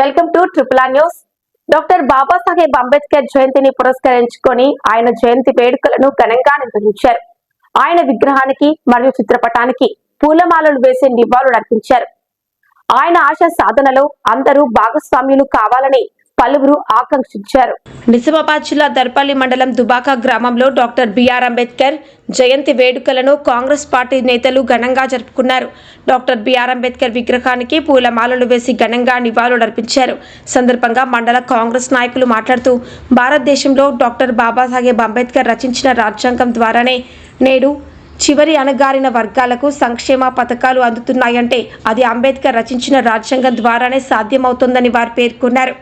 Welcome to triple R news. Doctor Babasaheb Ambedkar జయంతిని పురస్కరించుకొని ఆయన జయంతి వేడుకలను ఘనంగా నిర్వహించారు. ఆయన విగ్రహానికి మరియు చిత్రపటానికి పూలమాలలు వేసి నివాళులు అర్పించారు ఆయన ఆశ సాధనలో అందరూ భాగస్వామ్యులు కావాలని పలువురు ఆకాంక్షించారు. నిజామాబాద్ జిల్లా దర్పల్లి మండలం దుబాక గ్రామంలో డాక్టర్ బిఆర్ అంబేద్కర్ జయంతి వేడుకలను కాంగ్రెస్ పార్టీ నేతలు ఘనంగా జరుపుకున్నారు. డాక్టర్ బిఆర్ అంబేద్కర్ విగ్రహానికి పూలమాలలు వేసి ఘనంగా నివాళులర్పించారు సందర్భంగా మండల కాంగ్రెస్ నాయకులు మాట్లాడుతూ భారతదేశంలో డాక్టర్ బాబాసాహెబ్ అంబేద్కర్ రచించిన రాజ్యాంగం ద్వారానే నేడు చివరి అణగారిన వర్గాలకు సంక్షేమ పథకాలు అందుతున్నాయంటే అది అంబేద్కర్ రచించిన రాజ్యాంగం ద్వారానే సాధ్యమవుతుందని వారు పేర్కొన్నారు.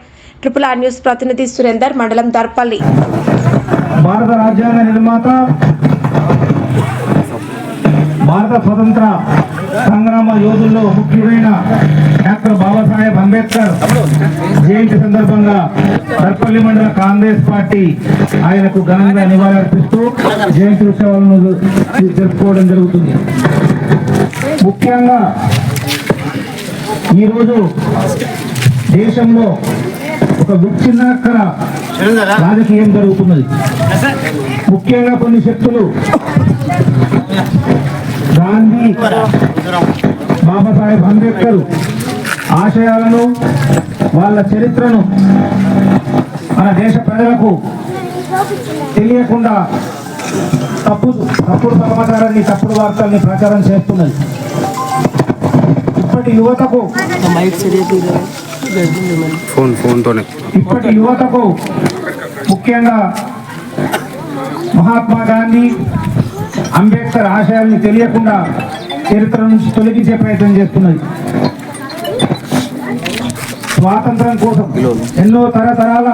ట్రిపుల్ ఆర్ న్యూస్ ప్రతినిధి సురేందర్ మండలం దర్పల్లి. భారత రాజ్యాంగ నిర్మాత భారత స్వతంత్ర సంగ్రామ యోధుల్లో ముఖ్యమైన డాక్టర్ బాబాసాహెబ్ అంబేద్కర్ జయంతి సందర్భంగా దర్పల్లి మండల కాంగ్రెస్ పార్టీ ఆయనకు ఘనంగా నివాళులర్పిస్తూ జయంతి ఉత్సవాలను జరుపుకోవడం జరుగుతుంది. ముఖ్యంగా ఈరోజు దేశంలో ఒక విచ్ఛిన్నకర రాజకీయం జరుగుతున్నది. ముఖ్యంగా కొన్ని శక్తులు. గాంధీ బాబాసాహెబ్ అంబేద్కర్ ఆశయాలను వాళ్ళ చరిత్రను మన దేశ ప్రజలకు తెలియకుండా తప్పు తప్పుడు సమాచారాన్ని తప్పుడు వార్తల్ని ప్రచారం చేస్తున్నది. ఇప్పటి యువతకు ఫోన్ ఫోన్తోనే. ఇప్పటి యువతకు ముఖ్యంగా మహాత్మా గాంధీ అంబేద్కర్ ఆశయాల్ని తెలియకుండా చరిత్ర నుంచి తొలగించే ప్రయత్నం చేస్తున్నది. స్వాతంత్రం కోసం ఎన్నో తరతరాల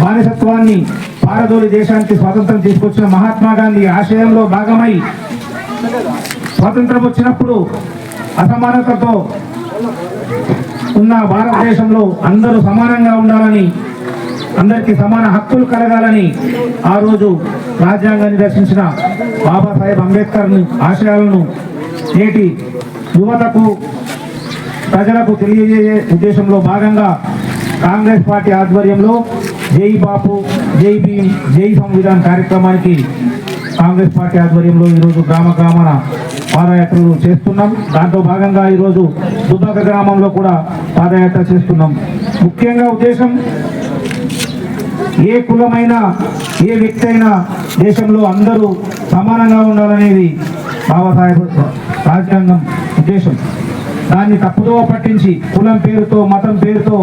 బానిసత్వాన్ని పారదోలి దేశానికి స్వాతంత్రం తీసుకొచ్చిన మహాత్మా గాంధీ ఆశయంలో భాగమై స్వాతంత్రం వచ్చినప్పుడు అసమానతతో ఉన్న భారతదేశంలో అందరూ సమానంగా ఉండాలని అందరికీ సమాన హక్కులు కలగాలని ఆ రోజు రాజ్యాంగాన్ని రచించిన బాబాసాహెబ్ అంబేద్కర్ ఆశయాలను నేటి యువతకు ప్రజలకు తెలియజేసే ఉద్దేశంలో భాగంగా కాంగ్రెస్ పార్టీ ఆధ్వర్యంలో జై బాపు జై భీమ్ జై సంవిధాన్ కార్యక్రమానికి కాంగ్రెస్ పార్టీ ఆధ్వర్యంలో ఈరోజు గ్రామ గ్రామాన పాదయాత్రలు చేస్తున్నాం. దాంట్లో భాగంగా ఈరోజు దుబ్బాక గ్రామంలో కూడా పాదయాత్ర చేస్తున్నాం. ముఖ్యంగా ఉద్దేశం ఏ కులమైనా ఏ వ్యక్తి అయినా దేశంలో అందరూ సమానంగా ఉండాలనేది బాబాసాహెబ్ రాజ్యాంగం ఉద్దేశం. దాన్ని తప్పుదోవ పట్టించి కులం పేరుతో మతం పేరుతో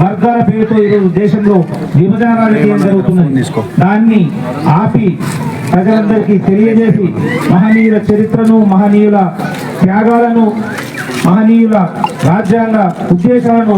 వర్గాల పేరుతో ఈరోజు దేశంలో విభజన రాజకీయం జరుగుతున్నది. దాన్ని ఆపి ప్రజలందరికీ తెలియజేసి మహనీయుల చరిత్రను మహనీయుల త్యాగాలను మహనీయుల రాజ్యాంగ ఉద్దేశాలను